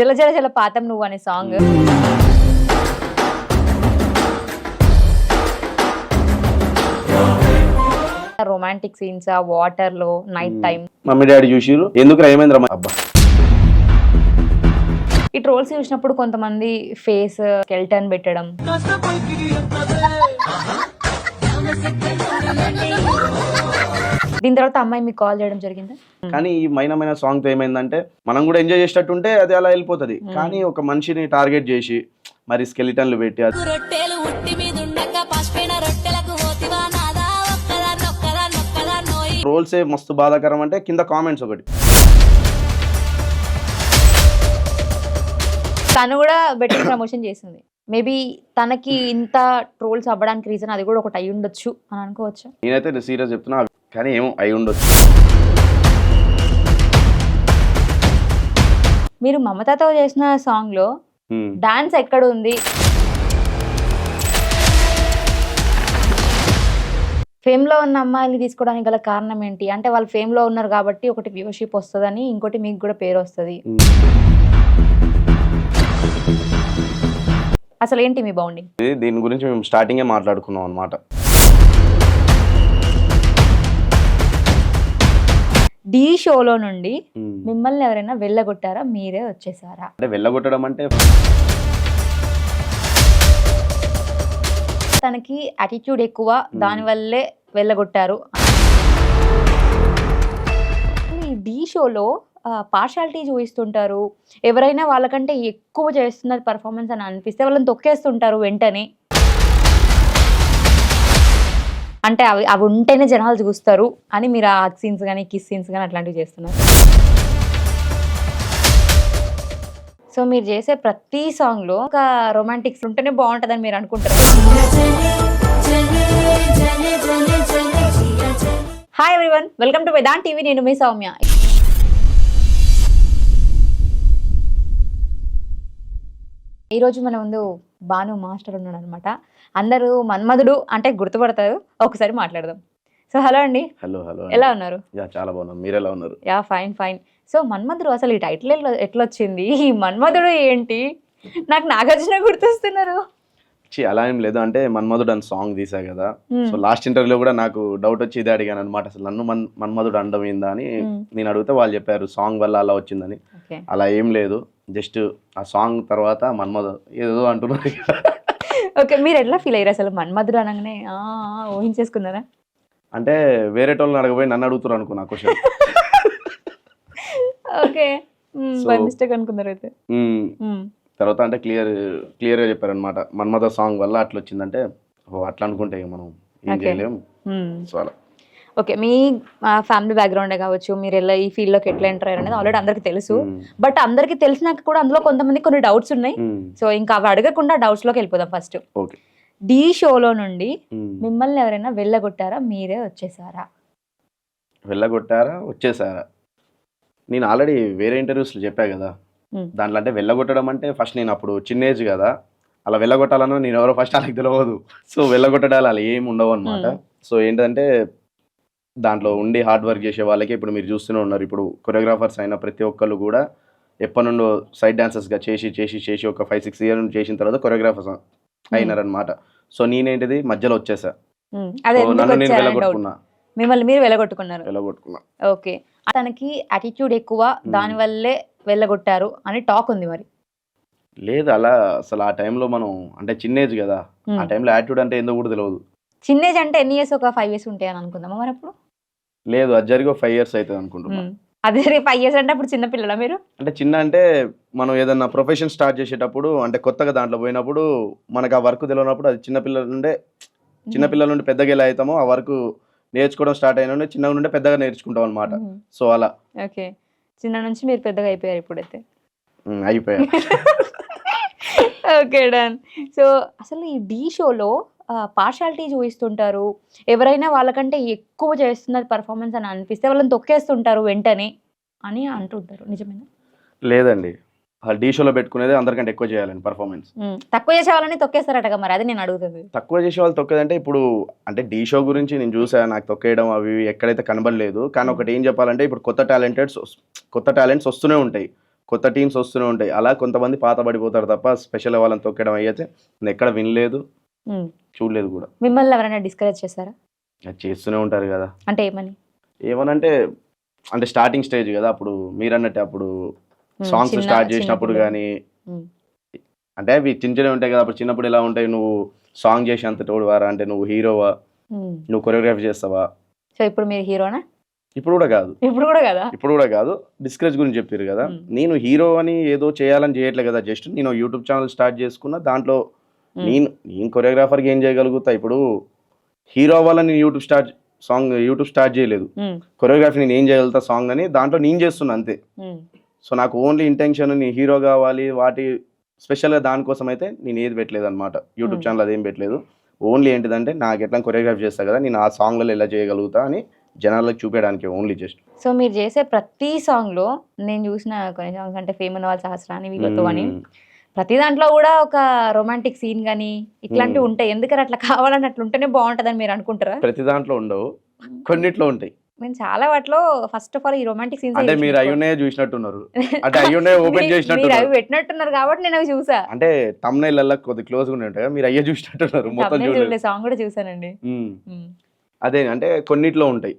జల జల జల పాతం నువ్వు అనే సాంగ్. రొమాంటిక్ సీన్స్ ఆ వాటర్లో నైట్ టైం మమ్మీ డాడీ చూసిరు ఎందుకు ఏమైంది రమ్మ అబ్బా. ఈ ట్రోల్స్ చూసినప్పుడు కొంతమంది ఫేస్ కెల్టన్ పెట్టడం. దీని తర్వాత అమ్మాయి మీకు కాల్ చేయడం జరిగిందా? కానీ ఈ మైనమైన సాంగ్తో ఏమైందంటే మనం కూడా ఎంజాయ్ చేసేటట్టుంటే అది అలా వెళ్ళిపోతది. కానీ ఒక మనిషిని టార్గెట్ చేసి మరి స్కెలిటన్లు పెట్టి అది రొట్టెలు ఉట్టి మీద ఉండగా పసిపోయిన రొట్టెలకు పోతివా నాదా? ఒక్కదా నొక్కదా నొక్కదా నోయి? ట్రోల్స్ ఏ మస్తు బాధాకరం అంటే కింద కామెంట్స్ ఒకటి. తను కూడా బెట్టింగ్ ప్రమోషన్ చేసింది. మేబీ తనకి ఇంత ట్రోల్స్ అవ్వడానికి రీజన్ అది కూడా ఒకటి అయి ఉండొచ్చు అని అనుకోవచ్చు? నేనైతే సీరియస్ చెప్తున్నా కానీ ఏమో అయి ఉండొచ్చు. మీరు మమతతో చేసిన సాంగ్లో. డాన్స్ ఎక్కడ ఉంది ఫేమ్లో ఉన్న అమ్మాయిని తీసుకోవడానికి గల కారణం ఏంటి? అంటే వాళ్ళు ఫేమ్లో ఉన్నారు కాబట్టి ఒకటి వ్యూవర్షిప్ వస్తుందని ఇంకోటి మీకు కూడా పేరు వస్తుంది. అసలు ఏంటి మీ బౌండింగ్? దీని గురించి మేము స్టార్టింగే మాట్లాడుకున్నాం అనమాట డి షోలో నుండి మిమ్మల్ని ఎవరైనా వెళ్ళగొట్టారా? మీరే వచ్చేసారా? అంటే వెళ్ళగొట్టడం అంటే తనకి యాటిట్యూడ్ ఎక్కువ దానివల్లే వెళ్ళగొట్టారు. ఈ డి షోలో పార్షాలిటీ చూపిస్తుంటారు. ఎవరైనా వాళ్ళకంటే ఎక్కువ చేస్తున్నది పర్ఫార్మెన్స్ అని అనిపిస్తే వాళ్ళని తొక్కేస్తుంటారు వెంటనే. అంటే అవి అవి ఉంటేనే జనాలు చూస్తారు అని మీరు ఆ సీన్స్ కానీ కిస్ సీన్స్ కానీ అట్లాంటివి చేస్తున్నారు. సో మీరు చేసే ప్రతి సాంగ్లో ఒక రొమాంటిక్స్ ఉంటేనే బాగుంటుందని మీరు అనుకుంటారు? Hi everyone welcome to Vedaan TV నేను మీ సౌమ్య. ఈరోజు మన ముందు భాను మాస్టర్ ఉన్నాడు అనమాట అందరూ మన్మధుడు అంటే గుర్తుపడతారు. ఒకసారి మాట్లాడదాం. సో హలో అండి. హలో హలో ఎలా ఉన్నారు? యా చాలా బాగున్నాం. మీరు ఎలా ఉన్నారు? Yeah fine fine. So Manmadhudu అసలు ఈ టైటిల్ ఎట్లా వచ్చింది? ఈ మన్మధుడు ఏంటి? నాకు నాగార్జున గుర్తొస్తున్నారు. ఛీ, అలా ఏం లేదు. అంటే మన్మధుడు అని సాంగ్ తీసా కదా. సో లాస్ట్ ఇంటర్వ్యూలో కూడా నాకు డౌట్ వచ్చి ఇదే అడిగాను అనమాట అసలు నన్ను మన్ మన్మధుడు అండం ఏందా అని. నేను అడిగితే వాళ్ళు చెప్పారు సాంగ్ వల్ల అలా వచ్చిందని. అలా ఏం లేదు. జస్ట్ ఆ సాంగ్ తర్వాత మన్మధు ఏదో అంటున్నారు. ఓకే మీరు ఎట్లా ఫీల్ అయ్యారు అసలు? మన్మధుడు అనగానే ఊహించేసుకున్నారా? అంటే వేరే వాళ్ళని అడగపోయి నన్ను అడుగుతారు అనుకున్నా క్వశ్చన్ ఓకే బై మిస్టేక్ అనుకున్నారు అయితే. తర్వాత అంటే క్లియర్ క్లియర్గా చెప్పారనమాట మన్మధ సాంగ్ వల్ల అట్లా వచ్చిందంటే అట్లా అనుకుంటే మనం ఏం Okay. చేయలేం. మ్మ్. సో అలా. ఓకే మీ ఫ్యామిలీ బ్యాక్గ్రౌండే కావచ్చు మీరు ఎలా ఈ ఫీల్డ్లోకి ఎట్లా ఎంటర్ అయ్యారు అనేది ఆల్రెడీ అందరికీ తెలుసు. బట్ అందరికీ తెలిసినాక కూడా అందులో కొంతమంది కొన్ని డౌట్స్ ఉన్నాయి. సో ఇంకా అవి అడగకుండా డౌట్స్లోకి వెళ్ళిపోదాం ఫస్ట్ ఓకే. డి షోలో నుండి మ్మ్. మిమ్మల్ని ఎవరైనా వెళ్ళగొట్టారా? మీరే వచ్చేసారా? వెళ్ళగొట్టారా? వచ్చేసారా? నేను ఆల్రెడీ వేరే ఇంటర్వ్యూస్లో చెప్పా కదా. దాంట్లో అంటే వెళ్ళగొట్టడం అంటే ఫస్ట్ నేను అప్పుడు చిన్న ఏజ్ కదా. అలా వెళ్ళగొట్టాలన్నా నేను ఎవరో ఫస్ట్ వాళ్ళకి తెలియదు సో వెళ్ళగొట్టడాలు అలా ఏమి ఉండవు అనమాట. సో ఏంటంటే దాంట్లో ఉండి హార్డ్ వర్క్ చేసే వాళ్ళకి ఇప్పుడు మీరు చూస్తూనే ఉన్నారు. ఇప్పుడు కొరియోగ్రాఫర్స్ అయిన ప్రతి ఒక్కళ్ళు కూడా ఎప్పటి నుండో సైడ్ డాన్సర్స్గా చేసి చేసి చేసి ఒక ఫైవ్ సిక్స్ ఇయర్ చేసిన తర్వాత కొరియోగ్రాఫర్స్ అయినారనమాట సో నేనేంటిది? మధ్యలో వచ్చేసా. ఎందుకు నన్ను నేను వెళ్ళగొట్టుకున్నా మిమ్మల్ని మీరు వెళ్ళగొట్టుకున్నారు వెళ్ళగొట్టుకున్నా ఓకే. తనకి యాటిట్యూడ్ ఎక్కువ దానివల్లే వెళ్ళగొట్టారు అని టాక్ ఉంది మరి. లేదు అలా అసలు ఆ టైంలో మనం అంటే చిన్న ఏజ్ కదా. ఆ. టైంలో యాటిట్యూడ్ అంటే ఏందో కూడా తెలియదు చిన్న ఏజ్ అంటే ఎన్ని ఇయర్స్ ఒక ఫైవ్ ఇయర్స్ ఉంటాయని అనుకుందామా మరి అప్పుడు? లేదు అది జరిగి ఫైవ్ ఇయర్స్ అవుతుంది అనుకుంటున్నా. అదే ఫైవ్ ఇయర్స్ అంటే అప్పుడు చిన్న పిల్లలా మీరు? అంటే చిన్న అంటే మనం ఏదన్నా ప్రొఫెషన్ స్టార్ట్ చేసేటప్పుడు అంటే కొత్తగా దాంట్లో పోయినప్పుడు మనకు ఆ వర్క్ తెలియనప్పుడు అది చిన్న పిల్లల నుండే చిన్న పిల్లల నుండి పెద్దగా ఎలా అవుతామో ఆ వర్క్ నేర్చుకోవడం స్టార్ట్ అయిన నుండి చిన్నగా నుండి పెద్దగా నేర్చుకుంటాం అనమాట. సో అలా. ఓకే. చిన్న నుంచి మీరు పెద్దగా అయిపోయారు ఇప్పుడైతే. ఉమ్, అయిపోయా ఓకే డన్ సో అసలు ఈ డి షోలో పార్షాలిటీ చూపిస్తుంటారు ఎవరైనా వాళ్ళకంటే ఎక్కువ చేస్తున్నది పర్ఫార్మెన్స్ అని అనిపిస్తే వాళ్ళని తొక్కేస్తుంటారు వెంటనే అని అంటుంటారు. నిజమేనా? లేదండి. ఆ డీ షోలో పెట్టుకునేది అందరికంటే ఎక్కువ చేయాలండి పర్ఫార్మెన్స్. తక్కువ చేసే వాళ్ళని తొక్కేస్తారటగా మరి అది నేను అడుగుతుంది. తక్కువ చేసే వాళ్ళు తొక్కేదంటే ఇప్పుడు అంటే డీ షో గురించి నేను చూసా నాకు తొక్కేయడం అవి ఎక్కడైతే కనబడలేదు కానీ ఒకటి ఏం చెప్పాలంటే ఇప్పుడు కొత్త టాలెంటెడ్స్ కొత్త టాలెంట్స్ వస్తూనే ఉంటాయి. కొత్త టీమ్స్ వస్తూనే ఉంటాయి. అలా కొంతమంది పాత పడిపోతారు తప్ప స్పెషల్ వాళ్ళని తొక్కడం అయితే నేను ఎక్కడ వినలేదు. చూడలేదు కూడా. మిమ్మల్ని ఎవరైనా డిస్కరేజ్ చేశారా? అది చేస్తూనే ఉంటారు కదా. అంటే ఏమని? ఏమనంటే అంటే స్టార్టింగ్ స్టేజ్ కదా అప్పుడు మీరన్నట్టు అప్పుడు ఉమ్, సాంగ్స్ చిన్న- స్టార్ట్ చేసినప్పుడు. కానీ. అంటే అవి చిన్న చిన్నవి ఉంటాయి కదా అప్పుడు చిన్నప్పుడు ఎలా ఉంటాయి నువ్వు సాంగ్ చేసి అంత తోడువారా అంటే నువ్వు హీరోవా. నువ్వు కొరియోగ్రఫీ చేస్తావా? సో ఇప్పుడు మీరు హీరోనా ఇప్పుడు కూడా కాదు. ఇప్పుడు కూడా కదా? ఇప్పుడు కూడా కాదు. డిస్కరేజ్ గురించి చెప్పారు కదా. నేను హీరో అని ఏదో చేయాలని చేయట్లే కదా జస్ట్ నేను యూట్యూబ్ ఛానల్ స్టార్ట్ చేసుకున్నా దాంట్లో. నేను నేను కొరియోగ్రాఫర్కి ఏం చేయగలుగుతా? ఇప్పుడు హీరో అవ్వాలని నేను YouTube start song YouTube start చేయలేదు. కొరియోగ్రఫీ నేను ఏం చేయగలుగుతా? సాంగ్ అని దాంట్లో నేను చేస్తున్నా అంతే. సో నాకు ఓన్లీ ఇంటెన్షన్ నేను హీరో కావాలి వాటి స్పెషల్గా దానికోసం అయితే నేను ఏది పెట్టలేదు అనమాట యూట్యూబ్. ఛానల్ అదేం పెట్టలేదు. ఓన్లీ ఏంటిదంటే నాకు ఎట్లా కొరియోగ్రఫీ చేస్తా కదా నేను ఆ సాంగ్లలో ఎలా చేయగలుగుతా అని జనాలకు చూపించడానికి ఓన్లీ జస్ట్ సో మీరు చేసే ప్రతి సాంగ్లో నేను చూసిన కొన్ని సాంగ్స్ అంటే ఫేమ్ ఉన్న వాళ్ళ సహస్రాన్ని వీళ్ళతో అని ప్రతి దాంట్లో కూడా ఒక రొమాంటిక్ సీన్ గానీ ఇట్లాంటివి. ఉంటాయి. ఎందుకని అట్లా కావాలని అట్లా ఉంటేనే బాగుంటదని మీరు అనుకుంటారా? ప్రతి దాంట్లో ఉండవు. కొన్నిట్లో ఉంటాయి. నేను చాలా వాటిలో ఫస్ట్ ఆఫ్ ఆల్ ఈ రొమాంటిక్ సీన్స్ అంటే మీరు అయ్యునే చూసినట్టున్నారు. అంటే అయ్యునే ఓపెన్ మీరు అవి పెట్టినట్టున్నారు కాబట్టి నేను అవి చూసా. అంటే తమ్నైల్ కొద్ది క్లోజ్గా ఉంటాయి మీరు అయ్యే చూసినట్టున్నారు మొత్తం చూడలేదు. సాంగ్ కూడా చూసానండి. అదే అంటే కొన్నిట్లో ఉంటాయి.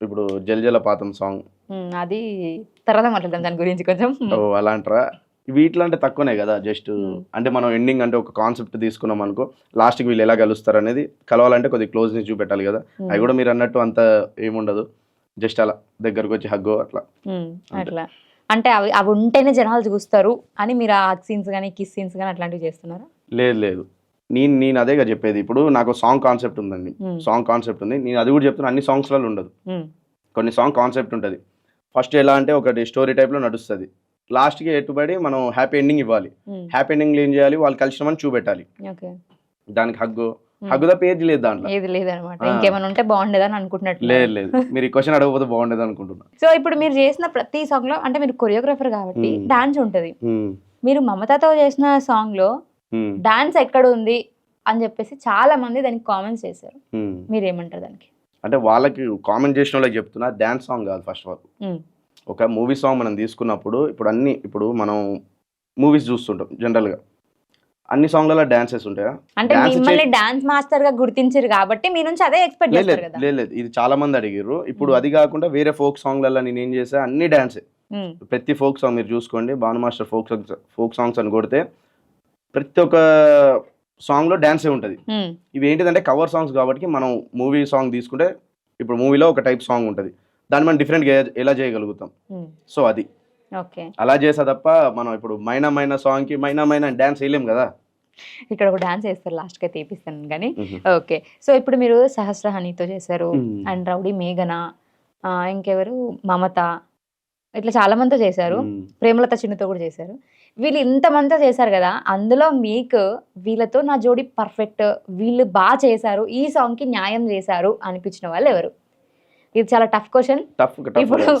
ఇప్పుడు జలజల పాతం సాంగ్. అది తర్వాత మాట్లాడదాం దాని గురించి కొంచెం. ఓ అలా అంటారా? వీటిలో అంటే తక్కువనే కదా జస్ట్. అంటే మనం ఎండింగ్ అంటే ఒక కాన్సెప్ట్ తీసుకున్నాం అనుకో లాస్ట్కి వీళ్ళు ఎలా కలుస్తారు అనేది కలవాలంటే కొద్దిగా క్లోజ్నెస్ చూపెట్టాలి కదా మ్మ్. అవి కూడా మీరు అన్నట్టు అంత ఏముండదు జస్ట్ అలా దగ్గరకు వచ్చి హగ్గు అట్లా. అంతే. అట్లా అంటే అవి అవి ఉంటేనే జనాలు చూస్తారు అని మీరు ఆ సీన్స్ కానీ కిస్ సీన్స్ కానీ అట్లాంటివి చేస్తున్నారా లేదు లేదు నేను నేను అదేగా చెప్పేది ఇప్పుడు నాకు సాంగ్ కాన్సెప్ట్ ఉందండి. సాంగ్ కాన్సెప్ట్ ఉంది నేను అది కూడా చెప్తున్నా అన్ని సాంగ్స్లలో ఉండదు. కొన్ని సాంగ్ కాన్సెప్ట్ ఉంటుంది ఫస్ట్ ఎలా అంటే ఒకటి స్టోరీ టైప్లో నడుస్తుంది లాస్ట్కి ఎట్టుబడి మనం హ్యాపీ ఎండింగ్ ఇవ్వాలి. హ్యాపీ ఎండింగ్లో ఏం చేయాలి వాళ్ళు కలిసినామని చూపెట్టాలి ఓకే దానికి హగ్గు మ్మ్. హగ్గుదా పేజ్ లేదు దాంట్లో ఏది లేదనమాట. ఇంకేమైనా ఉంటే బాగుండేదని అనుకుంటున్నట్టు లేదు లేదు మీరు ఈ క్వశ్చన్ అడగకపోతే బాగుండేది అనుకుంటున్నా సో ఇప్పుడు మీరు చేసిన ప్రతి సాంగ్లో అంటే మీరు కొరియోగ్రాఫర్ కాబట్టి. డాన్స్ ఉంటది. మీరు మమతాతో చేసిన సాంగ్లో. డాన్స్ ఎక్కడ ఉంది అని చెప్పేసి చాలా మంది దానికి కామెంట్స్ చేశారు. మీరు ఏమంటారు దానికి అంటే వాళ్ళకి కామెంట్ చేసిన వాళ్ళకి చెప్తున్నా డ్యాన్స్ సాంగ్ కాదు ఫస్ట్ ఆఫ్ ఆల్. ఒక మూవీ సాంగ్ మనం తీసుకున్నప్పుడు ఇప్పుడు అన్ని ఇప్పుడు మనం మూవీస్ చూస్తుంటాం జనరల్గా అన్ని సాంగ్లలో డాన్సెస్ ఉంటాయా? అంటే Dance మిమ్మల్ని డాన్స్ మాస్టర్గా గుర్తించారు కాబట్టి మీ నుంచి అదే ఎక్స్పెక్ట్ లేదు చేస్తారు కదా. లేదు లేదు ఇది చాలా మంది అడిగారు ఇప్పుడు. అది కాకుండా వేరే ఫోక్ సాంగ్లలో నేను ఏం చేసా అన్ని డాన్సే. ప్రతి ఫోక్ సాంగ్ మీరు చూసుకోండి Bhanu master folk songs folk songs అని కొడితే ప్రతి ఒక్క సాంగ్లో డాన్సే ఉంటుంది. ఇవి ఏంటిదంటే కవర్ సాంగ్స్ కాబట్టి మనం మూవీ సాంగ్ తీసుకుంటే ఇప్పుడు మూవీలో ఒక టైప్ సాంగ్ ఉంటుంది. దాన్ని మనం డిఫరెంట్గా ఎలా చేయగలుగుతాం? మ్మ్. సో అది. ఓకే. అలా చేసా తప్ప మనం ఇప్పుడు మైనా మైనా సాంగ్కి మైనా మైనా డ్యాన్స్ వేయలేం కదా? ఇక్కడ ఒక డాన్స్ వేస్తారు లాస్ట్గా తీపిస్తాను కానీ. ఓకే. సో ఇప్పుడు మీరు సహస్రహనితో చేశారు మ్మ్. అండ్ రౌడీ మేఘన ఇంకెవరు? మమత. ఇట్లా చాలా మందితో చేశారు. ప్రేమలత చిన్నతో కూడా చేశారు. వీళ్ళు ఇంతమందితో చేశారు కదా అందులో మీకు వీళ్ళతో నా జోడి పర్ఫెక్ట్ వీళ్ళు బాగా చేశారు ఈ సాంగ్కి న్యాయం చేశారు అనిపించిన వాళ్ళు ఎవరు? ఇది చాలా tough question tough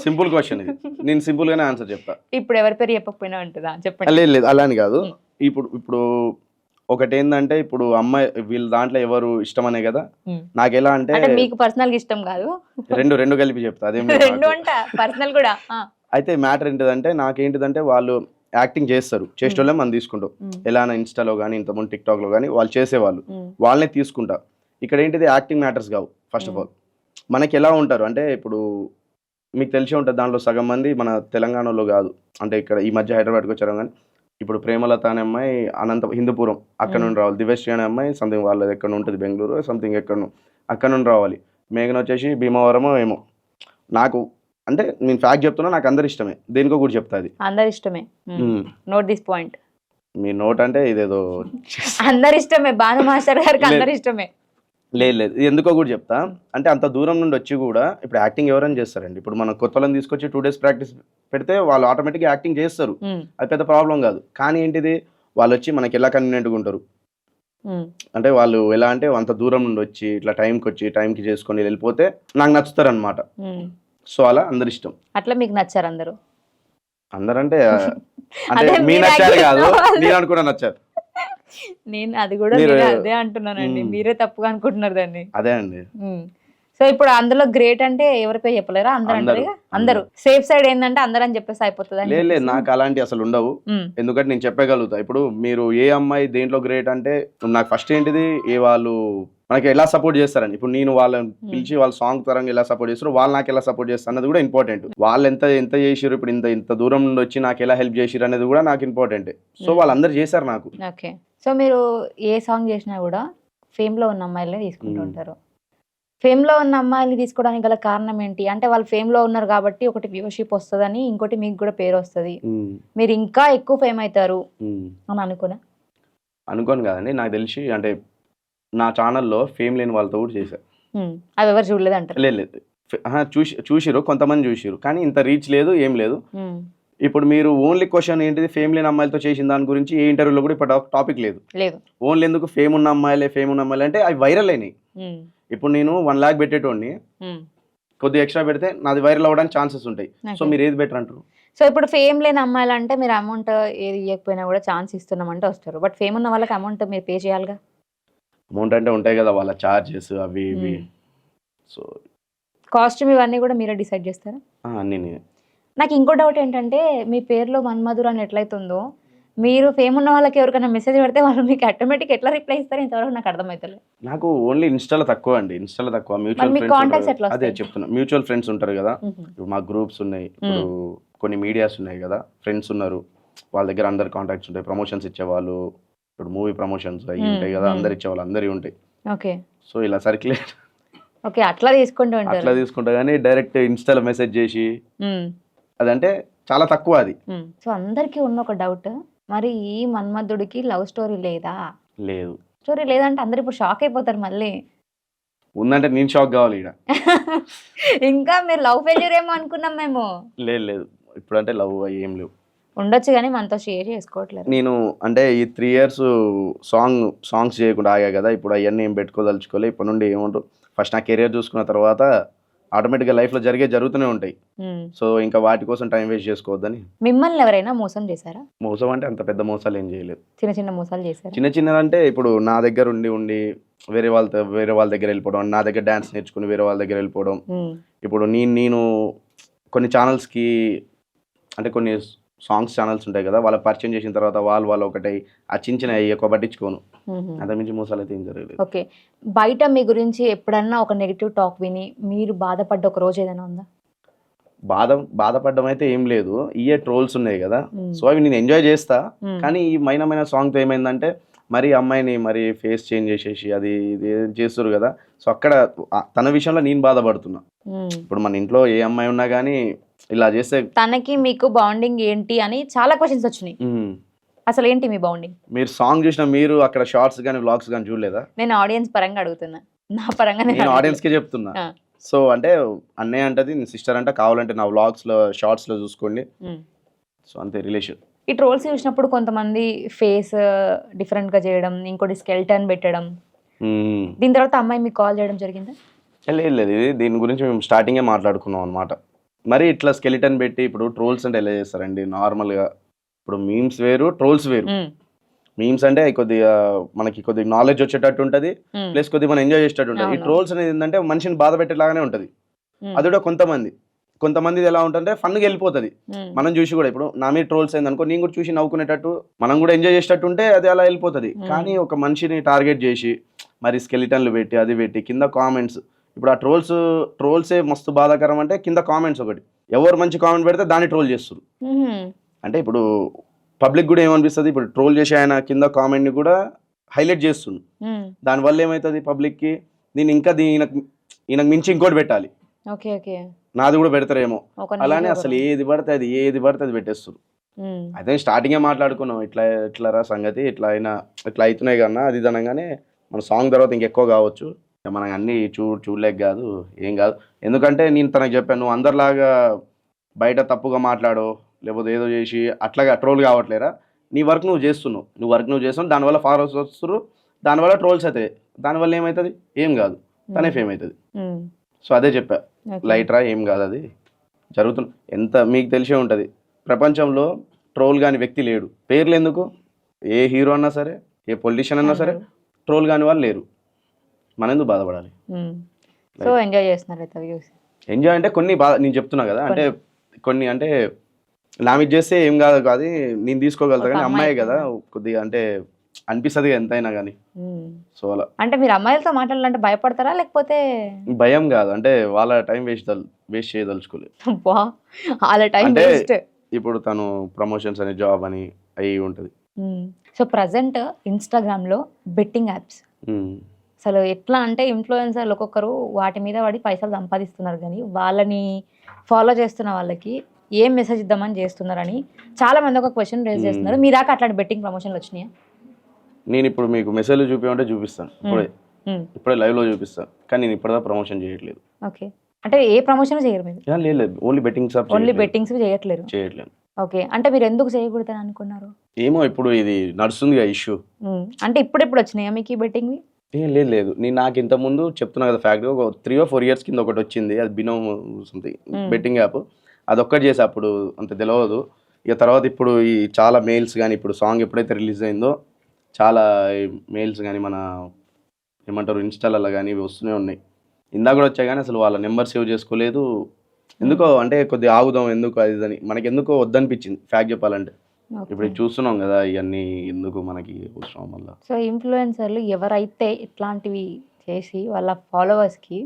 simple question ఇది. నేను సింపుల్ గానే ఆన్సర్ చెప్తా. ఇప్పుడు ఎవరి పేరు చెప్పకపోయినా ఉంటుందా? చెప్పండి. లేదు లేదు అలా అని కాదు. ఇప్పుడు ఇప్పుడు ఒకటి ఏంటంటే ఇప్పుడు అమ్మాయి వీళ్ళ దాంట్లో ఎవరు ఇష్టమనే కదా. నాకు ఎలా అంటే మీకు పర్సనల్ ఇష్టం కాదు. రెండు రెండు కలిపి చెప్తా అదేం రెండు. అంట పర్సనల్ కూడా. అయితే మ్యాటర్ ఏంటిదంటే నాకేంటిదంటే వాళ్ళు యాక్టింగ్ చేస్తారు. చేసేటోళ్ళే మనం తీసుకుంటాం. ఎలా ఇన్స్టాలో కానీ ఇంతకుముందు టిక్టాక్లో కానీ వాళ్ళు చేసేవాళ్ళు. వాళ్ళనే తీసుకుంటా. ఇక్కడ ఏంటిది యాక్టింగ్ మ్యాటర్స్ కావు ఫస్ట్ ఆఫ్. ఆల్ మనకి ఎలా ఉంటారు? అంటే ఇప్పుడు మీకు తెలిసే ఉంటుంది దాంట్లో సగం మంది మన తెలంగాణలో కాదు. అంటే ఇక్కడ ఈ మధ్య హైదరాబాద్కి వచ్చారు కానీ ఇప్పుడు ప్రేమలత అనే అమ్మాయి అనంత హిందూపురం అక్కడ నుండి రావాలి. దివ్యశ్రీ అనే అమ్మాయి సంథింగ్ వాళ్ళది ఎక్కడ ఉంటుంది? బెంగళూరు సంథింగ్ ఎక్కడ అక్కడ నుండి రావాలి. మేఘన వచ్చేసి భీమవరమో ఏమో. నాకు అంటే నేను ఫ్యాక్ట్ చెప్తున్నా నాకు అందరు ఇష్టమే. దేనికో కూడా చెప్తా అది అందరి ఇష్టమే. నోట్ దిస్ పాయింట్ మీ నోట్ అంటే ఇదేదో అందరి ఇష్టమే. భాను మాస్టర్ గారికి. అందరి ఇష్టమే. లేదు లేదు. ఎందుకో కూడా చెప్తా. అంటే అంత దూరం నుండి వచ్చి కూడా ఇప్పుడు యాక్టింగ్ ఎవరైనా చేస్తారండి. ఇప్పుడు మనం కొత్త వాళ్ళని తీసుకొచ్చి టూ డేస్ ప్రాక్టీస్ పెడితే వాళ్ళు ఆటోమేటిక్గా యాక్టింగ్ చేస్తారు. అది పెద్ద ప్రాబ్లం కాదు. కానీ ఏంటిది? వాళ్ళు వచ్చి మనకి ఎలా కన్వీనియంట్గా ఉంటారు. అంటే వాళ్ళు ఎలా అంటే అంత దూరం నుండి వచ్చి ఇట్లా టైంకి వచ్చి టైంకి చేసుకొని వెళ్ళిపోతే నాకు నచ్చుతారు అనమాట. సో అలా అందరి ఇష్టం. అట్లా మీకు నచ్చారు అందరూ? అందరంటే అంటే మీ మీరు నచ్చారు కాదు. నేను అనుకున్నా నచ్చారు. నేను అది కూడా నేను అదే అంటున్నానండి. మీరే తప్పుగా అనుకుంటున్నారు దాన్ని. అదే అండి. సో ఇప్పుడు అందులో గ్రేట్ అంటే ఎవరి పేరు చెప్పలేరా? అందరూ అందరూ. అంటారు అందరూ. సేఫ్ సైడ్ ఏంటంటే అందరూ అని చెప్పేసి అయిపోతుంది లేదు. నాకు అలాంటి అసలు ఉండవు. ఎందుకంటే నేను చెప్పగలుగుతా. ఇప్పుడు మీరు ఏ అమ్మాయి దేంట్లో గ్రేట్ అంటే నాకు ఫస్ట్ ఏంటిది? ఏ వాళ్ళు మనకి ఎలా సపోర్ట్ చేస్తారని ఇప్పుడు నేను వాళ్ళని పిలిచి వాళ్ళ సాంగ్ పరంగా ఎలా సపోర్ట్ చేస్తారు వాళ్ళు నాకు ఎలా సపోర్ట్ చేస్తారు అన్నది కూడా ఇంపార్టెంట్ వాళ్ళు ఎంత ఎంత చేసిరు ఇప్పుడు ఇంత ఇంత దూరం నుండి వచ్చి నాకు ఎలా హెల్ప్ చేసిరు అనేది కూడా నాకు ఇంపార్టెంట్ సో వాళ్ళందరూ చేశారు నాకు. సో మీరు ఏ సాంగ్ చేసినా కూడా ఫేమ్లో ఉన్న అమ్మాయిలనే తీసుకుంటూ. ఉంటారు. ఫేమ్లో ఉన్న అమ్మాయిల్ని తీసుకోవడానికి గల కారణం ఏంటి? అంటే వాళ్ళు ఫేమ్లో ఉన్నారు కాబట్టి ఒకటి వ్యూవర్షిప్ వస్తుందని ఇంకోటి మీకు కూడా పేరు వస్తుంది. మీరు ఇంకా ఎక్కువ ఫేమ్ అవుతారు. అని అనుకున్నా అనుకోను కదండి నాకు తెలిసి అంటే నా ఛానల్లో ఫేమ్ లేని వాళ్ళతో కూడా చేశారు. అవి ఎవరు చూడలేదు అంటారు లేదు. చూసి చూసిరు కొంతమంది చూసిరు కానీ ఇంత రీచ్ లేదు ఏం లేదు. ఇప్పుడు మీరు ఓన్లీ క్వశ్చన్ ఏంటిది? ఫేమ్ లేని అమ్మాయిలతో చేసిన దాని గురించి ఏ ఇంటర్వ్యూలో కూడా ఇప్పుడు టాపిక్ లేదు. ఓన్లీ ఎందుకు? ఫేమ్ ఉన్న అమ్మాయిలే ఫేమ్ ఉన్న అమ్మాయిలే అంటే అవి వైరల్ అయినాయి. ఇప్పుడు నేను వన్ లాక్ పెట్టేటోడిని. కొద్దిగా ఎక్స్ట్రా పెడితే నాది వైరల్ అవ్వడానికి ఛాన్సెస్ ఉంటాయి. సో. మీరు ఏది బెటర్ అంటారు? సో ఇప్పుడు ఫేమ్ లేని అమ్మాయిలు అంటే మీరు అమౌంట్ ఏది ఇవ్వకపోయినా కూడా ఛాన్స్ ఇస్తున్నామంటే వస్తారు. బట్ ఫేమ్ ఉన్న వాళ్ళకి అమౌంట్ మీరు పే చేయాలిగా? అమౌంట్ అంటే ఉంటాయి కదా వాళ్ళ చార్జెస్ అవి ఇవి. సో కాస్ట్యూమ్ ఇవన్నీ కూడా మీరే డిసైడ్ చేస్తారా? అన్నీ నేనే. నాకు ఇంకో డౌట్ ఏంటంటే మీ పేరులో మన్మధుర్ అని ఎట్లయితుందో మీరు ఫేమ్ ఉన్న వాళ్ళకి ఎవరికైనా మెసేజ్ పెడితే వాళ్ళు మీకు ఆటోమేటిక్ ఎట్లా రిప్లై ఇస్తారు ఇంతవరకు నాకు అర్థమవుతలేదు నాకు ఓన్లీ ఇన్స్టాలో తక్కువ అండి. ఇన్స్టాలో తక్కువ. మ్యూచువల్ ఫ్రెండ్స్ అదే? చెప్తున్నా. మ్యూచువల్ ఫ్రెండ్స్ ఉంటారు కదా. ఇప్పుడు మా గ్రూప్స్ ఉన్నాయి. ఇప్పుడు కొన్ని మీడియాస్ ఉన్నాయి కదా. ఫ్రెండ్స్ ఉన్నారు. వాళ్ళ దగ్గర అందరు కాంటాక్ట్స్ ఉంటాయి. ప్రమోషన్స్ ఇచ్చేవాళ్ళు. ఇప్పుడు మూవీ ప్రమోషన్స్ అవి ఉంటాయి కదా. అందరు ఇచ్చేవాళ్ళు. అందరి ఉంటాయి. ఓకే. సో ఇలా సర్క్యులేట్ ఓకే అట్లా తీసుకుంటూ అట్లా తీసుకుంటా కానీ డైరెక్ట్ ఇన్స్టాలో మెసేజ్ చేసి అదంటే చాలా తక్కువ అది. సో అందరికీ ఉన్న ఒక డౌట్. మరి ఈ మన్మధుడికి లవ్ స్టోరీ లేదా? లేదు. స్టోరీ లేదంటే అందరు ఇప్పుడు షాక్ అయిపోతారు మళ్ళీ. ఉందంటే నేను షాక్ కావాలి ఇక్కడ ఇంకా మీరు లవ్ ఫెయిల్యూర్ ఏమో అనుకున్నాం మేము. లేదు లేదు. ఇప్పుడు అంటే లవ్ ఏం లేవు. ఉండొచ్చు కానీ మనతో షేర్ చేసుకోవట్లేదు. నేను అంటే ఈ త్రీ ఇయర్స్ సాంగ్ సాంగ్స్ చేయకుండా ఆగా కదా. ఇప్పుడు అవన్నీ ఏం పెట్టుకోదలుచుకోలే. ఇప్పటి నుండి ఏమంటారు? ఫస్ట్ నా కెరియర్ చూసుకున్న తర్వాత ఆటోమేటిక్గా లైఫ్లో జరిగే జరుగుతూనే ఉంటాయి. సో ఇంకా వాటి కోసం టైం వేస్ట్ చేసుకోవద్దని. మిమ్మల్ని ఎవరైనా మోసం చేశారా? మోసం అంటే అంత పెద్ద మోసాలు ఏం చేయలేదు. చిన్న చిన్న మోసాలు చేశారా? చిన్న చిన్నది అంటే ఇప్పుడు నా దగ్గర ఉండి ఉండి వేరే వాళ్ళతో వేరే వాళ్ళ దగ్గర వెళ్ళిపోవడం నా దగ్గర డ్యాన్స్ నేర్చుకుని వేరే వాళ్ళ దగ్గర వెళ్ళిపోవడం. ఇప్పుడు నేను నేను కొన్ని ఛానల్స్కి అంటే కొన్ని సాంగ్స్ ఛానల్స్ ఉంటాయి కదా వాళ్ళ పరిచయం చేసిన తర్వాత వాళ్ళు వాళ్ళు ఒకటి ఆ చిన్న చిన్న ఎక్కువ పట్టించుకోను. మ్మ్. అంతకుమించి మోసాలు అయితే ఏం జరగలేదు ఓకే బయట మీ గురించి ఎప్పుడన్నా ఒక నెగిటివ్ టాక్ విని మీరు బాధపడ్డ ఒక రోజు ఏదైనా ఉందా బాధ బాధపడడం అయితే ఏం లేదు ఇయే ట్రోల్స్ ఉన్నాయి కదా. సో అవి నేను ఎంజాయ్ చేస్తా. కానీ ఈ మైనమైన సాంగ్తో ఏమైందంటే మరి అమ్మాయిని మరి ఫేస్ చేంజ్ చేసేసి అది ఇది చేస్తారు కదా సో అక్కడ తన విషయంలో నేను బాధపడుతున్నా. ఇప్పుడు మన ఇంట్లో ఏ అమ్మాయి ఉన్నా కానీ ఇలా చేస్తే తనకి మీకు బాండింగ్ ఏంటి అని చాలా క్వశ్చన్స్ వచ్చినాయి. అసలు ఏంటి మీ బాండింగ్ మీరు సాంగ్ చూసిన మీరు అక్కడ షార్ట్స్ కానీ వ్లాగ్స్ కానీ చూడలేదా? నేను ఆడియన్స్ పరంగా అడుగుతున్నా. నా పరంగా నేను అడగలేదు. ఆడియన్స్కే చెప్తున్నా. సో అంటే అన్నయ్య అంటది సిస్టర్ అంటే కావాలంటే నా వ్లాగ్స్లో షార్ట్స్లో చూసుకోండి. మ్మ్. సో అంతే రిలేషన్ ఈ ట్రోల్స్ చూసినప్పుడు కొంతమంది ఫేస్ డిఫరెంట్గా చేయడం ఇంకోటి స్కెల్టన్ పెట్టడం. దీని తర్వాత అమ్మాయి మీకు కాల్ చేయడం జరిగిందా? లేదు లేదు ఇది దీని గురించి మేము స్టార్టింగే మాట్లాడుకున్నాం అనమాట మరి ఇట్లా స్కెలిటన్ పెట్టి ఇప్పుడు ట్రోల్స్ అంటే ఎలా చేస్తారండి? నార్మల్గా ఇప్పుడు మీమ్స్ వేరు ట్రోల్స్ వేరు మ్మ్. మీమ్స్ అంటే కొద్దిగా మనకి కొద్దిగా నాలెడ్జ్ వచ్చేటట్టు ఉంటుంది. ప్లస్ కొద్దిగా మనం ఎంజాయ్ చేసేటట్టు ఉంటుంది ఈ. ట్రోల్స్ అనేది ఏంటంటే మనిషిని బాధ పెట్టేలాగానే ఉంటుంది. అది కూడా కొంతమంది కొంతమంది ఎలా ఉంటుందంటే ఫన్గా వెళ్ళిపోతుంది. మనం చూసి కూడా ఇప్పుడు నా మీద ట్రోల్స్ అయిందనుకో నేను కూడా చూసి నవ్వుకునేటట్టు మనం కూడా ఎంజాయ్ చేసేటట్టు ఉంటే అది అలా వెళ్ళిపోతుంది. కానీ ఒక మనిషిని టార్గెట్ చేసి మరి స్కెలిటన్లు పెట్టి అది పెట్టి కింద కామెంట్స్ ఇప్పుడు ఆ ట్రోల్స్ ట్రోల్సే మస్తు బాధాకరం అంటే కింద కామెంట్స్ ఒకటి ఎవరు మంచి కామెంట్ పెడితే దాన్ని ట్రోల్ చేస్తారు. అంటే ఇప్పుడు పబ్లిక్ కూడా ఏమనిపిస్తుంది? ఇప్పుడు ట్రోల్ చేసి ఆయన కింద కామెంట్ని కూడా హైలైట్ చేస్తుంది మ్మ్. దానివల్ల ఏమవుతుంది పబ్లిక్కి నేను ఇంకా దీ- ఈయనకు మించి ఇంకోటి పెట్టాలి. ఓకే ఓకే నాది కూడా పెడతారేమో. అలానే అసలు. ఏది పడితే అది ఏది పడితే అది పెట్టేస్తారు. అయితే స్టార్టింగే మాట్లాడుకున్నాం. ఇట్లా ఇట్లా రా సంగతి? ఇట్లా అయినా ఇట్లా అవుతున్నాయి కన్నా అది ఇది అనగానే మన సాంగ్ తర్వాత ఇంకెక్కువ కావచ్చు. మనం అన్నీ చూ చూడలేక కాదు ఏం కాదు. ఎందుకంటే నేను తనకు చెప్పాను నువ్వు అందరిలాగా బయట తప్పుగా మాట్లాడో లేకపోతే ఏదో చేసి అట్లాగా ట్రోల్ కావట్లేరా? నీ వర్క్ నువ్వు చేస్తున్నావు. నువ్వు వర్క్ నువ్వు చేస్తున్నావు. దానివల్ల ఫాలోవర్స్ వస్తారు దానివల్ల ట్రోల్స్ అవుతాయి దానివల్ల ఏమవుతుంది ఏం కాదు. తనే ఫేమ్ అవుతుంది. సో అదే చెప్పా. ఓకే. లైట్ రా ఏం కాదు అది. జరుగుతుంది ఎంత మీకు తెలిసే ఉంటుంది. ప్రపంచంలో ట్రోల్ కాని వ్యక్తి లేడు. పేర్లు ఎందుకు? ఏ హీరో అన్నా సరే ఏ పొలిటీషియన్ అన్నా సరే ట్రోల్ కాని వాళ్ళు లేరు. మనం ఎందుకు బాధపడాలి. సో ఎంజాయ్ చేస్తున్నారు ఎంజాయ్ అంటే కొన్ని బాగా నేను చెప్తున్నా కదా. అంటే కొన్ని అంటే మీద చేస్తే ఏం కాదు కాదు నేను తీసుకోగలుగుతా కానీ అమ్మాయి కదా కొద్దిగా అంటే అనిపిస్తుంది ఎంతైనా కానీ. సో అలా. అంటే మీరు అమ్మాయిలతో మాట్లాడాలంటే భయపడతారా లేకపోతే? భయం కాదు అంటే వాళ్ళ టైం వేస్ట్ వేస్ట్ చేయదలుచుకోలేదు. వాళ్ళ టైం వేస్ట్. ఇప్పుడు తను ప్రమోషన్స్ అని జాబ్ అని అవి ఉంటుంది. సో ప్రజెంట్ ఇన్స్టాగ్రామ్లో బెట్టింగ్ యాప్స్. అసలు ఎట్లా అంటే ఇన్ఫ్లుయెన్సర్లు ఒక్కొక్కరు వాటి మీద పడి పైసలు సంపాదిస్తున్నారు కానీ వాళ్ళని ఫాలో చేస్తున్న వాళ్ళకి ఏం మెసేజ్ ఇద్దామని చేస్తున్నారని చాలా మంది ఒక క్వశ్చన్ రేజ్ చేస్తున్నారు. మీ దాకా అట్లాంటి బెట్టింగ్ ప్రమోషన్లు వచ్చినాయా? నేను ఇప్పుడు మీకు మెసేజ్ చూపించమంటే చూపిస్తాను. ఇప్పుడే. ఇప్పుడే లైవ్లో చూపిస్తాను. కానీ నేను ఇప్పటిదా ప్రమోషన్ చేయట్లేదు. ఓకే. అంటే ఏ ప్రమోషన్ చేయరు మీరు? లేదు only betting shop only bettings చేయట్లేరు. చేయట్లేదు. ఓకే. అంటే మీరు ఎందుకు చేయకూడదని అనుకున్నారు? ఏమో ఇప్పుడు ఇది నడుస్తుంది ఇష్యూ. అంటే ఇప్పుడు ఇప్పుడు వచ్చినాయా మీకు ఈ బెట్టింగ్ ఏం లేదు లేదు. నేను నాకు ఇంత ముందు చెప్తున్నా కదా ఫ్యాక్ట్ ఒక త్రీ ఓ ఫోర్ ఇయర్స్ కింద ఒకటి వచ్చింది. అది బినోమ్ సంథింగ్. బెట్టింగ్ యాప్ అది ఒక్కటి చేసి అప్పుడు అంత తెలియదు ఇక తర్వాత ఇప్పుడు ఈ చాలా మెయిల్స్ కానీ ఇప్పుడు సాంగ్ ఎప్పుడైతే రిలీజ్ అయిందో చాలా మెయిల్స్ కానీ మన ఏమంటారు ఇన్స్టాలలో కానీ ఇవి వస్తూనే ఉన్నాయి. ఇందాక కూడా వచ్చాయి కానీ అసలు వాళ్ళ నెంబర్ సేవ్ చేసుకోలేదు. ఎందుకో అంటే కొద్దిగా ఆగుదాం ఎందుకు అది ఇది అని మనకి ఎందుకో వద్దనిపించింది ఫ్యాక్ట్ చెప్పాలంటే. ఇప్పుడు ఇది చూస్తున్నాం కదా ఇవన్నీ ఎందుకు మనకి అవసరం వల్ల సో ఇన్ఫ్లుయెన్సర్లు ఎవరైతే ఇట్లాంటివి చేసి వాళ్ళ ఫాలోవర్స్కి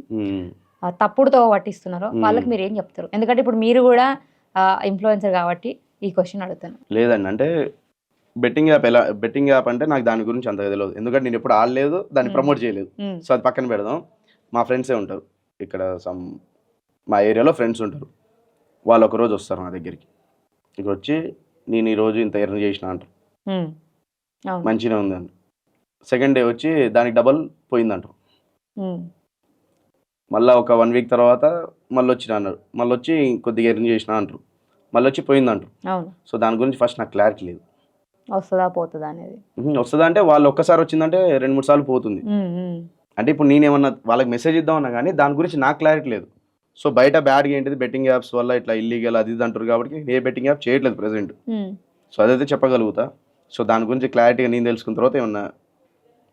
తప్పుడుతో పట్టిస్తున్నారో. వాళ్ళకి మీరు ఏం చెప్తారు? ఎందుకంటే ఇప్పుడు మీరు కూడా ఇన్ఫ్లుయెన్సర్ కాబట్టి ఈ క్వశ్చన్ అడుగుతాను. లేదండి అంటే బెట్టింగ్ యాప్ ఎలా బెట్టింగ్ యాప్ అంటే నాకు దాని గురించి అంతగా తెలియదు. ఎందుకంటే నేను ఎప్పుడు ఆడలేదు దాన్ని. ప్రమోట్ చేయలేదు. సో అది పక్కన పెడదాం. మా ఫ్రెండ్సే ఉంటారు. ఇక్కడ సమ్ మా ఏరియాలో ఫ్రెండ్స్ ఉంటారు. వాళ్ళు ఒక రోజు వస్తారు నా దగ్గరికి. ఇక్కడ వచ్చి నేను ఈరోజు ఇంత ఎర్న్ చేసిన అంటారు. మంచిగా ఉంది అంటారు సెకండ్ డే వచ్చి దానికి డబల్ పోయిందంటారు. మళ్ళీ ఒక వన్ వీక్ తర్వాత మళ్ళీ వచ్చిన అన్నారు మళ్ళీ వచ్చి కొద్దిగా ఎర్న్ చేసిన అంటారు. మళ్ళీ వచ్చి పోయిందంటారు అవును. సో దాని గురించి ఫస్ట్ నాకు క్లారిటీ లేదు. వస్తుందా పోతుందా అనేది. వస్తుంది అంటే వాళ్ళు ఒక్కసారి వచ్చిందంటే రెండు మూడు సార్లు పోతుంది. అంటే ఇప్పుడు నేనేమన్నా వాళ్ళకి మెసేజ్ ఇద్దామన్నా కానీ దాని గురించి నాకు క్లారిటీ లేదు. సో బయట బ్యాడ్గా ఏంటిది? బెట్టింగ్ యాప్స్ వల్ల ఇట్లా ఇల్లీగల్ అది ఇది అంటారు కాబట్టి నేను ఏ బెట్టింగ్ యాప్ చేయట్లేదు ప్రెసెంట్. సో అదైతే చెప్పగలుగుతా. సో దాని గురించి క్లారిటీగా నేను తెలుసుకున్న తర్వాత ఏమన్నా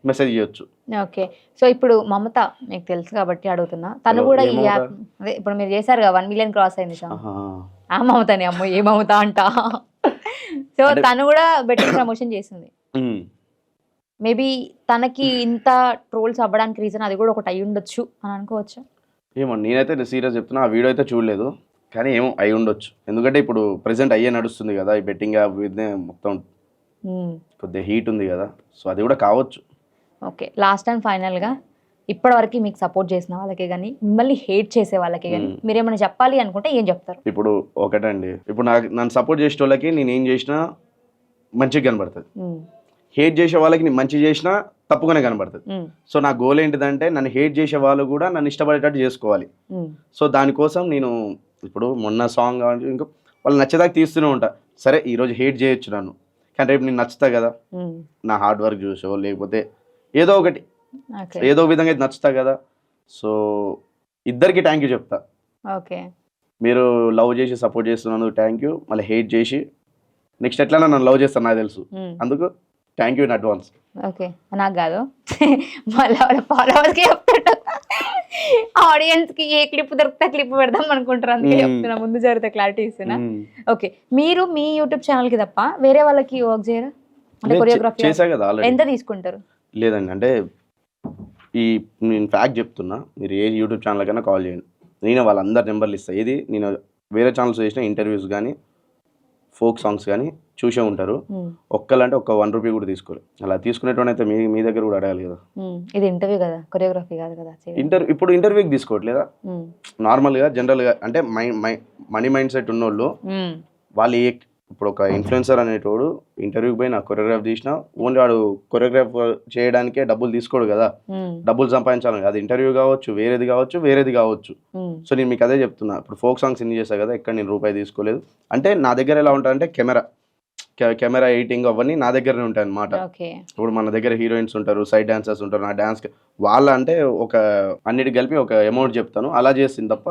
మెసేజ్ చేయొచ్చు. ఓకే. సో ఇప్పుడు మమత మీకు తెలుసు కాబట్టి అడుగుతున్నా. తను కూడా ఈ? యాప్ అదే ఇప్పుడు మీరు చేశారు కదా వన్ మిలియన్ క్రాస్ అయింది ఆహా. ఆ మమతని అమ్మో ఏ మమత అంట? సో తను కూడా బెట్టింగ్ ప్రమోషన్ చేసింది. మేబీ తనకి ఇంత ట్రోల్స్ అవ్వడానికి రీజన్ అది కూడా ఒకటి అయి ఉండొచ్చు అని అనుకోవచ్చు? ఏమో నేనైతే సీరియస్ చెప్తున్నా ఆ వీడియో అయితే చూడలేదు. కానీ ఏమో అయి ఉండొచ్చు. ఎందుకంటే ఇప్పుడు ప్రెసెంట్ అయ్యే నడుస్తుంది కదా ఈ బెట్టింగ్ మొత్తం కొద్దిగా హీట్ ఉంది కదా. సో అది కూడా కావచ్చు. ఓకే లాస్ట్ అండ్ ఫైనల్గా ఇప్పటివరకు మీకు సపోర్ట్ చేసిన వాళ్ళకే కానీ మిమ్మల్ని హేట్ చేసే వాళ్ళకే కానీ. మీరు ఏమైనా చెప్పాలి అనుకుంటే ఏం చెప్తారు ఇప్పుడు ఒకటండి ఇప్పుడు నాకు నన్ను సపోర్ట్ చేసే వాళ్ళకి నేను ఏం చేసినా మంచిగా కనబడుతుంది. హేట్ చేసే వాళ్ళకి నేను మంచి చేసినా తప్పుగానే కనబడుతుంది. సో నా గోల్ ఏంటిదంటే నన్ను హేట్ చేసే వాళ్ళు కూడా నన్ను ఇష్టపడేటట్టు చేసుకోవాలి. సో దానికోసం నేను ఇప్పుడు మొన్న సాంగ్ ఇంకా వాళ్ళు నచ్చేదాకా తీస్తూనే ఉంటా సరే ఈరోజు హేట్ చేయొచ్చు నన్ను కానీ రేపు నేను నచ్చుతా కదా. నా హార్డ్ వర్క్ చూసో లేకపోతే ఏదో ఒకటి. ఏదో విధంగా అయితే నచ్చుతా కదా. సో ఇద్దరికి థ్యాంక్ యూ చెప్తా. ఓకే. మీరు లవ్ చేసి సపోర్ట్ చేస్తున్నందుకు థ్యాంక్ యూ మళ్ళీ హేట్ చేసి నెక్స్ట్ ఎట్లా నన్ను లవ్ చేస్తాను నాకు తెలుసు. అందుకు thank you in advance okay. నాకు కాదు. మళ్ళీ ఫాలోవర్స్కి చెప్తాడు ఆడియన్స్కి ఏ క్లిప్ దొరికితే క్లిప్ పెడదాం అనుకుంటారు. అందుకే. చెప్తున్నా ముందు జరిగితే క్లారిటీ ఇస్తున్నా. ఓకే. మీరు మీ యూట్యూబ్ ఛానల్కి తప్ప వేరే వాళ్ళకి వర్క్ చేయరా? అంటే కొరియోగ్రఫీ కదా ఎంత తీసుకుంటారు? లేదండి. అంటే ఈ నేను ఫ్యాక్ట్ చెప్తున్నా. మీరు ఏ యూట్యూబ్ ఛానల్ కన్నా కాల్ చేయండి. నేను వాళ్ళందరి నెంబర్లు ఇస్తాను ఇది నేను వేరే ఛానల్స్ చేసిన ఇంటర్వ్యూస్ కానీ ఫోక్ సాంగ్స్ కానీ చూసే ఉంటారు. ఒక్కలంటే ఒక్క వన్ రూపీ కూడా తీసుకోరు. అలా తీసుకునేటువంటి అయితే మీ మీ దగ్గర కూడా అడగాలి కదా. ఇది ఇంటర్వ్యూ కదా? కొరియోగ్రఫీ కాదు కదా? చేయాలి. ఇంటర్ ఇప్పుడు ఇంటర్వ్యూకి తీసుకోవట్లేదా. నార్మల్గా జనరల్గా అంటే my my money mind set ఉన్నోళ్ళు. వాళ్ళు ఏ ఇప్పుడు ఒక ఇన్ఫ్లుయెన్సర్ అనేటోడు ఇంటర్వ్యూకి పోయి నా కొరియోగ్రాఫ్ చేసిన ఓన్లీ వాడు కొరియోగ్రాఫ్ చేయడానికే డబ్బులు తీసుకోడు కదా. డబ్బులు సంపాదించాలి అది ఇంటర్వ్యూ కావచ్చు వేరేది కావచ్చు వేరేది కావచ్చు. సో నేను మీకు అదే చెప్తున్నా. ఇప్పుడు ఫోక్ సాంగ్స్ ఎన్ని చేశా కదా ఎక్కడ నేను రూపాయి తీసుకోలేదు. అంటే నా దగ్గర ఎలా ఉంటుందంటే కెమెరా. కెమెరా ఎడిటింగ్ అవన్నీ నా దగ్గరనే ఉంటాయి అన్నమాట ఓకే. ఇప్పుడు మన దగ్గర హీరోయిన్స్ ఉంటారు సైడ్ డాన్సర్స్ ఉంటారు నా డాన్స్ వాళ్ళ అంటే ఒక అన్నిటి కలిపి ఒక అమౌంట్ చెప్తాను. అలా చేసింది తప్ప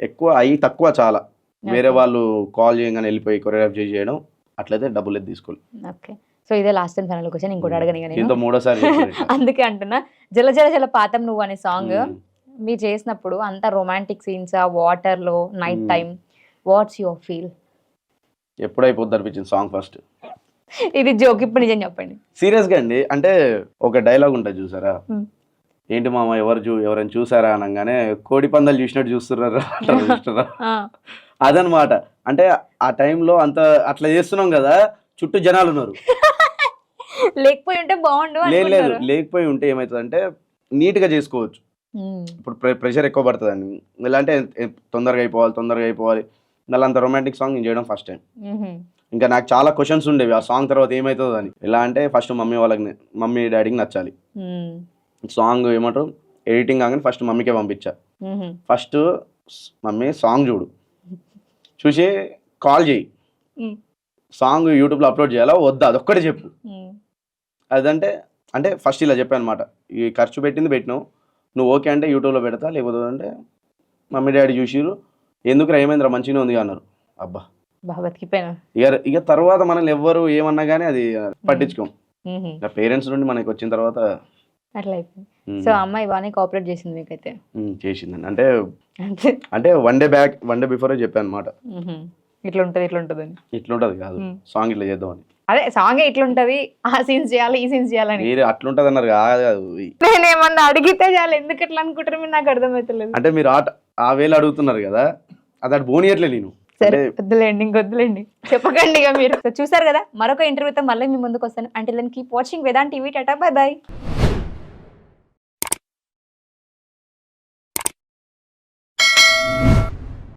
ఎక్కువ అవి తక్కువ చాలా. వేరే. వాళ్ళు కాల్ చేయగానే వెళ్ళిపోయి కొరియోగ్రాఫ్ చేసి చేయడం అట్లయితే డబ్బులు అయితే తీసుకోలేదు ఓకే సో ఇదే లాస్ట్ అండ్ ఫైనల్ క్వశ్చన్ ఇంకోటి అడగని దీంతో మూడోసారి. అందుకే అంటున్నా. జల జల జల పాతం నువ్వు అనే సాంగ్ మ్మ్. మీరు చేసినప్పుడు అంత రొమాంటిక్ సీన్స్ ఆ వాటర్లో night Hmm. Time what's your feel ఎప్పుడు అయిపోద్ది అనిపించింది సాంగ్ ఫస్ట్ ఇది జోక్ ఇప్పుడు నిజం చెప్పండి. సీరియస్గా అండి. అంటే ఒక డైలాగ్ ఉంటుంది చూసారా? Hmm. ఏంటి మామ ఎవరు చూ ఎవరైనా చూసారా అనగానే కోడి పందాలు చూసినట్టు చూస్తున్నారా. అదనమాట. అంటే ఆ టైంలో అంత అట్లా చేస్తున్నాం కదా చుట్టూ జనాలు ఉన్నారు. లేకపోయి ఉంటే బాగుండు లేదు లేదు. లేకపోయి ఉంటే ఏమవుతుందంటే నీట్గా చేసుకోవచ్చు. Hmm. ఇప్పుడు ప్రె- ప్రెషర్ ఎక్కువ పడుతుందండి. ఎలా అంటే తొందరగా అయిపోవాలి తొందరగా అయిపోవాలి. మళ్ళీ అంత రొమాంటిక్ సాంగ్ నేను చేయడం ఫస్ట్ టైం. ఇంకా నాకు చాలా క్వశ్చన్స్ ఉండేవి. ఆ సాంగ్ తర్వాత ఏమవుతుందో అని ఎలా అంటే ఫస్ట్ మమ్మీ వాళ్ళకి మమ్మీ డాడీకి నచ్చాలి. సాంగ్ ఏమంటారు? ఎడిటింగ్ కాగానే ఫస్ట్ మమ్మీకే పంపించా. ఫస్ట్ మమ్మీ సాంగ్ చూడు. చూసి కాల్ చేయి. సాంగ్ యూట్యూబ్లో అప్లోడ్ చేయాలా? వద్దా? అదొక్కటే చెప్పు. అదంటే అంటే ఫస్ట్ ఇలా చెప్పాను అనమాట ఈ ఖర్చు పెట్టింది పెట్టినావు. నువ్వు ఓకే అంటే యూట్యూబ్లో పెడతా లేకపోతే అంటే మమ్మీ డాడీ చూసిరు ఎందుకు ఏమైందిరా? మంచిగా ఉంది అన్నారు. అబ్బా. ఇక ఇక తర్వాత మనల్ని ఎవ్వరు ఏమన్నా కానీ అది పట్టించుకోం. పేరెంట్స్ నుండి మనకి వచ్చిన తర్వాత అట్లా అయిపోయింది. సో అమ్మాయి బాగానే కోఆపరేట్ చేసింది మీకైతే. ఉమ్, చేసిందండి. అంటే అంటే one day back one day before చెప్పాను అనమాట. ఇట్లా ఉంటుంది ఇట్లా ఉంటుంది అని ఇట్లుంటది కాదు. ఉమ్. సాంగ్ ఇట్లా చేద్దామని. అదే సాంగ్ ఇట్లా ఉంటది ఆ సీన్స్ చేయాలి ఈ సీన్స్ చేయాలని మీరు అట్లుంటది అన్నారు కాదు కాదు. నేను ఏమన్నా అడిగితే చాలు ఎందుకు అట్లా అనుకుంటారు మీరు నాకు అర్థమవుతలేదు అంటే మీరు ఆట ఆ వేలు అడుగుతున్నారు కదా అది అటు బోనియట్లే నేను. సరే వద్దులేండి ఇంకొద్దులేండి చెప్పకండి ఇక మీరు. చూసారు కదా మరొక ఇంటర్వ్యూతో మళ్ళీ మీ ముందుకు వస్తాను. అంటే keep watching Vedant TV tata bye bye